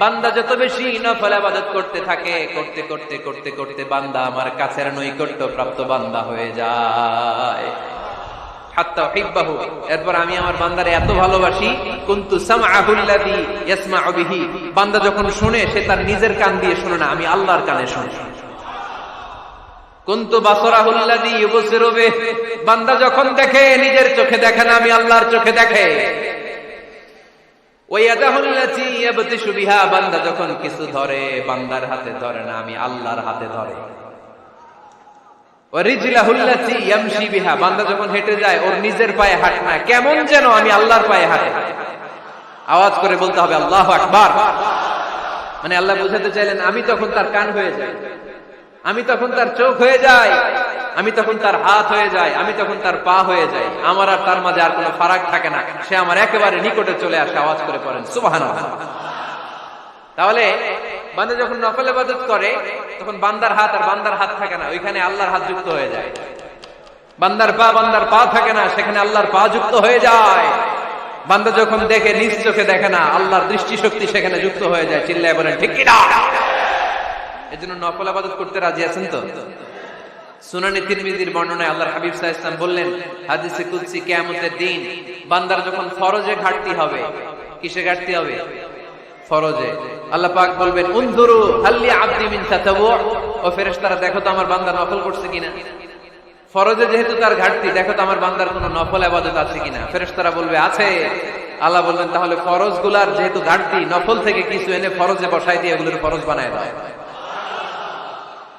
বান্দা যত বেশি নফল আবাদত করতে থাকে, করতে করতে করতে করতে বান্দা আমার কাছের নৈকট্য প্রাপ্ত বান্দা হয়ে যায়। এত ভালোবাসি, কুনতু বান্দা যখন শুনে, সে তার নিজের কান দিয়ে শুনে না, আমি আল্লাহর কানে বান্দা যখন দেখে, নিজের চোখে দেখে না, আমি আল্লাহর চোখে দেখে। আমি পায়ে কেমন যেন আমি আল্লাহর পায়ে হাঁটে। আওয়াজ করে বলতে হবে, আল্লাহু আকবার। মানে আল্লাহ বুঝাতে চাইলেন, আমি তখন তার কান হয়ে যাই। আমি তখন তার চোখ হয়ে যাই। আমি তখন তার হাত হয়ে যায় আমি তখন তার পা হয়ে যাই। আমার আর তার মাঝে আর কোনো ফারাক থাকে না। সে আমার একেবারে নিকটে চলে আসে, আওয়াজ করে পড়েন সুবাহান তাহলে বান্দা যখন নফল ইবাদত করে, তখন বান্দার হাত আর বান্দার হাত থাকে না, ওইখানে আল্লাহর হাত যুক্ত হয়ে যায়। বান্দার পা বান্দার পা থাকে না, সেখানে আল্লাহর পা যুক্ত হয়ে যায়। বান্দা যখন দেখে, নিজ চোখে দেখে না, আল্লাহর দৃষ্টিশক্তি সেখানে যুক্ত হয়ে যায়। চিল্লায় বলেন, ঠিক কিনা এই জন্য নফল আবাদত করতে রাজি আছেন তো? সুনানি তিরমিজির বর্ণনায় আল্লাহর হাবিব সাহা ইসলাম বললেন, হাদিসে কুদসি কিয়ামতের দিন, বান্দার যখন ফরজে ঘাটতি হবে, কিসে ঘাটতি হবে? ফরজে। আল্লাহ পাক বলবেন হাল্লি আব্দি মিন তাতাবু। ও ফেরেশতারা, দেখো তো আমার বান্দা করছে কিনা। ফরজে যেহেতু তার ঘাটতি, দেখো তো আমার বান্দার কোনো নফল আবাদত আছে কিনা। ফেরেশতারা বলবে, আছে। আল্লাহ বলবেন তাহলে ফরজগুলার যেহেতু ঘাটতি, নফল থেকে কিছু এনে ফরজে বসাই দিয়ে এগুলোর ফরজ বানায় দাও।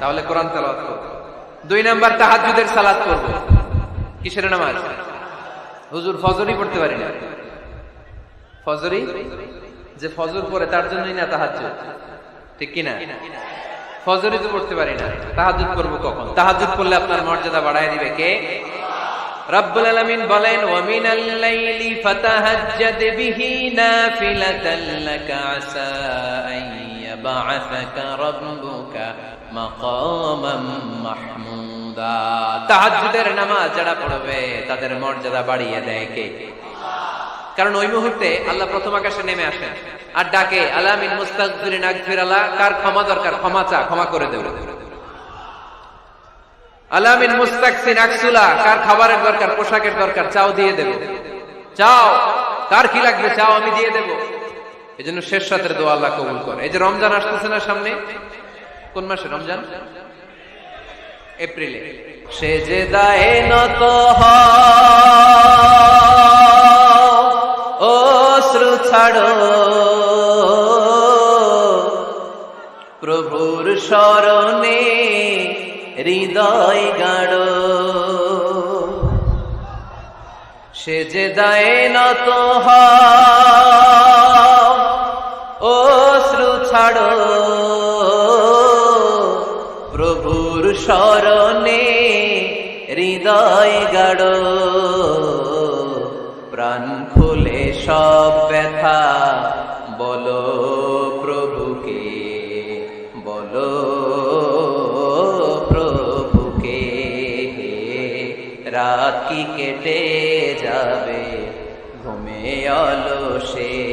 তাহলে কোরআন তেলাওয়াত করব দুই নাম্বার তাহাজ্জুদের সালাত করব কিসের নামাজ? হুজুর ফজরই পড়তে পারি না। ফজরই? যে ফজর পড়ে তার জন্যই না তাহাজ্জুদ। ঠিক কি না ফজরই তো পড়তে পারি না। তাহাজ্জুদ করব কখন? তাহাজ্জুদ করলে আপনার মর্যাদা বাড়ায় দিবে কে? রব্বুল আলামিন বলেন ওয়া মিনাল লাইলি ফাতাহাজ্জাদ বিহি নাফিলাতান লাকা আসা আন ইয়াবআসাকা রাব্বুকা মাকামাম মাহমুদা তাহাজ্জুদের নামাজ যারা পড়বে, তাদের মর্যাদা বাড়িয়ে দেয় কে? কারণ ওই মুহূর্তে আল্লাহ প্রথম আকাশে নেমে আসেন আর ডাকে আলামিন মুস্তাগফিরিন আগফির আল্লাহ। কার ক্ষমা দরকার? ক্ষমা চা, ক্ষমা করে দেব আলামিন মুস্তাকসিন আকসুলা কার খাবারের দরকার? পোশাকের দরকার? চাও, দিয়ে দেব। চাও। কার কি লাগবে? চাও, আমি দিয়ে দেব। এই জন্য শেষ রাতের দোয়া আল্লাহ কবুল করে। এই যে রমজান আসতেছে না সামনে? কোন মাসে? রমজান? এপ্রিলে। সে যে দায়ে নত ও শ্রু ছাড়ো। প্রভুর স্মরণে হৃদয় গাড়ো সে যে দায়ে নত ও শ্রু ছাড়ো। প্রভুর স্মরণে হৃদয় গাড়ো। প্রাণ খুলে সব ব্যথা, বলো প্রভুকে বলো প্রভুকে রাত কি কেটে যাবে? ঘুমে অলসে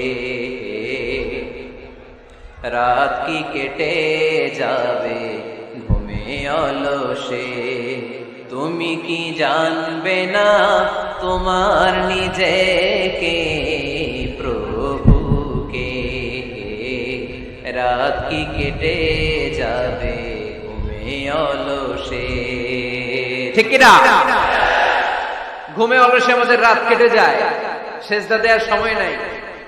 রাত কি কেটে যাবে? ঘুমে অলসে। তুমি কি জানবে না তোমার নিজেকে, প্রভুকে? রাত কি কেটে যাবে? ঘুমে অলসে। ঠিক কিনা? ঘুমে অলসে আমাদের রাত কেটে যায়। সেজদা দেওয়ার সময় নাই।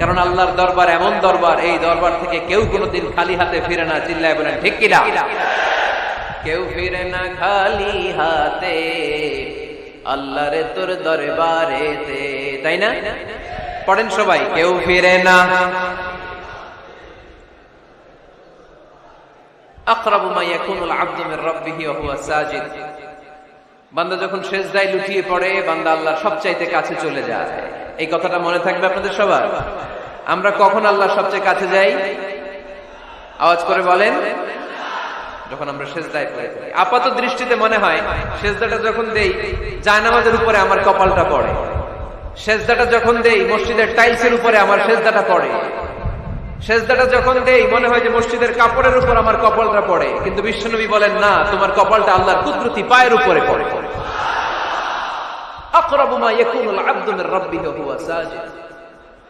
কারণ আল্লাহর দরবার এমন দরবার, এই দরবার থেকে কেউ কোনোদিন খালি হাতে ফিরে না। চিল্লায় বলেন, ঠিক কিনা কেউ ফিরে না খালি হাতে, আল্লাহরে তোর দরবারেতে, তাই না? পড়েন সবাই, কেউ ফিরে না। আকরাবু মা ইয়াকুনুল আবদু মির রাব্বিহি ওয়া সাজিদ। বান্দা যখন সেজদায় লুটিয়ে পড়ে, বান্দা আল্লাহর সবচাইতে কাছে চলে যায়। এই কথাটা মনে থাকবে আপনাদের সবার? আমরা কখন আল্লাহর সবচেয়ে কাছে যাই? আওয়াজ করে বলেন। যখন আমরা সেজদায় পড়ে থাকি আপাত দৃষ্টিতে মনে হয়, সেজদাটা যখন দেই, জায়নামাজের উপরে আমার কপালটা পড়ে। সেজদাটা যখন দেই, মসজিদের টাইলসের উপরে আমার সেজদাটা পড়ে। সেজদাটা যখন দেই, মনে হয় যে মসজিদের কাপড়ের উপর আমার কপালটা পড়ে। কিন্তু বিশ্বনবী বলেন, না, তোমার কপালটা আল্লাহর কুদরতি পায়ের উপরে পড়ে।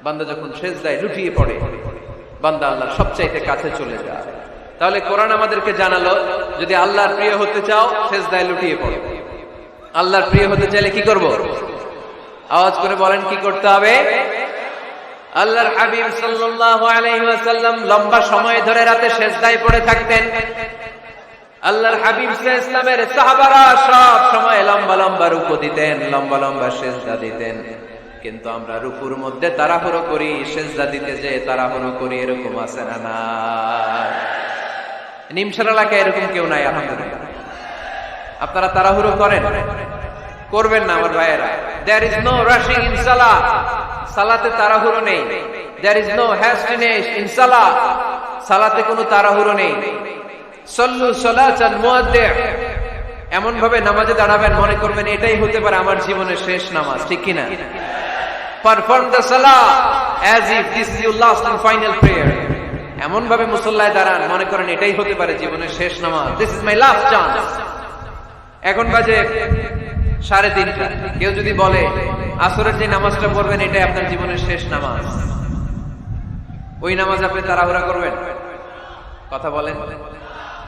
বান্দা যখন সেজদায় লুটিয়ে পড়ে, বান্দা আল্লাহর সবচাইতে কাছে চলে যায়। তাহলে কোরআন আমাদেরকে জানালো, যদি আল্লাহর প্রিয় হতে চাও, সেজদায় লুটিয়ে পড়ো। আল্লাহর প্রিয় হতে চাইলে কি করব? আওয়াজ করে বলেন, কি করতে হবে? আল্লাহর হাবিব সাল্লাল্লাহু আলাইহি লম্বা সময় ধরে রাতে সেজদায় পড়ে থাকতেন। আল্লাহর হাবিব ইসলামের সাহাবারা সব সময় লম্বা লম্বা রুকু দিতেন, লম্বা লম্বা সেজদা দিতেন। কিন্তু আমরা রুকুর মধ্যে তাড়াহুড়ো করি, সেজদা দিতে যে তাড়াহুড়ো করি, এরকম আছে না না এরকম কেউ নাই, আলহামদুলিল্লাহ। আপনারা তাড়াহুড়ো করেন? করবেন না আমার ভাইয়েরা। There is no rushing in salah সালাতে তাড়াহুড়ো নেই। There is no hastiness in salah সালাতে কোনো তাড়াহুড়ো নেই। সল্লু এমন ভাবে নামাজে দাঁড়াবেন, মনে করবেন এটাই হতে পারে আমার জীবনের শেষ নামাজ, ঠিক কিনা? Perform the salah as if this is your last and final prayer এমন ভাবে মুসল্লায় দাঁড়ান, মনে করেন এটাই হতে পারে জীবনের শেষ নামাজ। This is my last chance এখন বাজে সাড়ে তিনটা। কেউ যদি বলে, আসরের যে নামাজটা পড়বেন, এটাই আপনার জীবনের শেষ নামাজ। ওই নামাজ আপনি তাড়াহুড়া করবেন? কথা বলেন।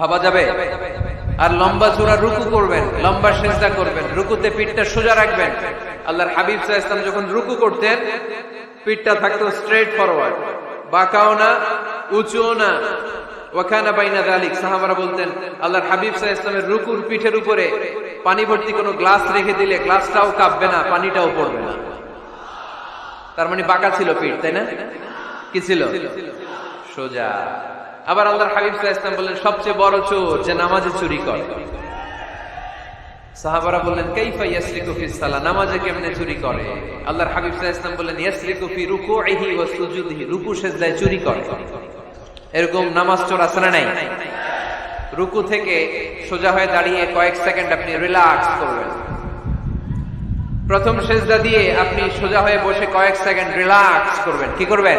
ভাবা যাবে? আর লম্বা চূড়া রুকু করবেন, লম্বা সেজদা করবেন, রুকুতে পিঠটা সোজা রাখবেন। আল্লাহর হাবিব সাহা ইসলাম যখন রুকু করতেন, পিঠটা থাকতো স্ট্রেট ফরওয়ার্ড বাঁকাও না, উঁচুও না। বলতেন হাবিব রুকুর পিঠের উপরে পানি ভর্তি কোনো গ্লাস রেখে দিলে গ্লাসটাও কাঁপবে না, পানিটাও তার মানে বাঁকা ছিল পিঠ, তাই না? কি ছিল? সোজা। আবার আল্লাহর হাবিব আলাইহি বললেন, সবচেয়ে বড় চোর যে নামাজে চুরি করে। সাহাবারা বললেন, কাইফা ইয়াসরিকু ফিস সালাহ নামাজে কেমনে চুরি করে? আল্লাহর হাবিব ওয়াসাল্লাম বললেন, ইয়াসরিকু ফি রুকুইহি ওয়া সুজুদিহি। রুকু সেজদায় চুরি করে। এরকম নামাজ চোর না নাই? রুকু থেকে সোজা হয়ে দাঁড়িয়ে কয়েক সেকেন্ড আপনি রিল্যাক্স করবেন। প্রথম সেজদা দিয়ে আপনি সোজা হয়ে বসে কয়েক সেকেন্ড রিল্যাক্স করবেন। কি করবেন?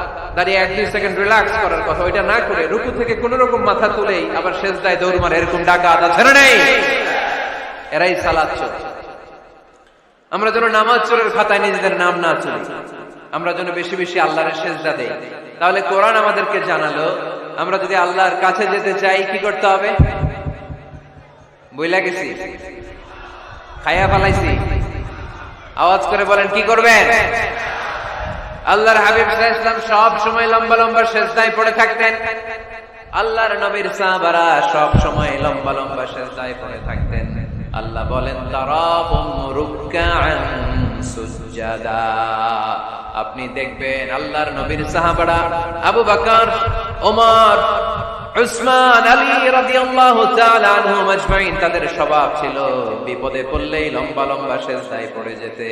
দাঁড়িয়ে এক দুই সেকেন্ড রিল্যাক্স করার কথা। ওইটা না করে রুকু থেকে কোন রকম মাথা তুলেই আবার শেষদায় দৌড় মারে, এরকম ডাকা আদা ছেড়ে নেই। এরাই সালাদ আমরা যেন নামাজ চোরের খাতায় নিজেদের নাম না চলি আমরা যেন বেশি বেশি আল্লাহরের সেজদা দেই। তাহলে কোরআন আমাদেরকে জানালো, আমরা যদি আল্লাহর কাছে যেতে চাই, কি করতে হবে? বইলা গেছি। খাইয়া ফালাইছি। আওয়াজ করে বলেন, কি করবেন? আল্লাহর হাবিব ইসলাম সব সময় লম্বা লম্বা সেজদায় পড়ে থাকতেন। আল্লাহর নবীর সাহাবারা সব সময় লম্বা লম্বা সেজদায় পড়ে থাকতেন। আল্লাহ বলেন আপনি দেখবেন আল্লাহর নবীর সাহাবারা আবু বকর, ওমর, উসমান, আলী রাদিয়াল্লাহু তাআলা আনহুম আজমাইন তাদের স্বভাব ছিল বিপদে পড়লেই লম্বা লম্বা সেজদায় পড়ে যেতে।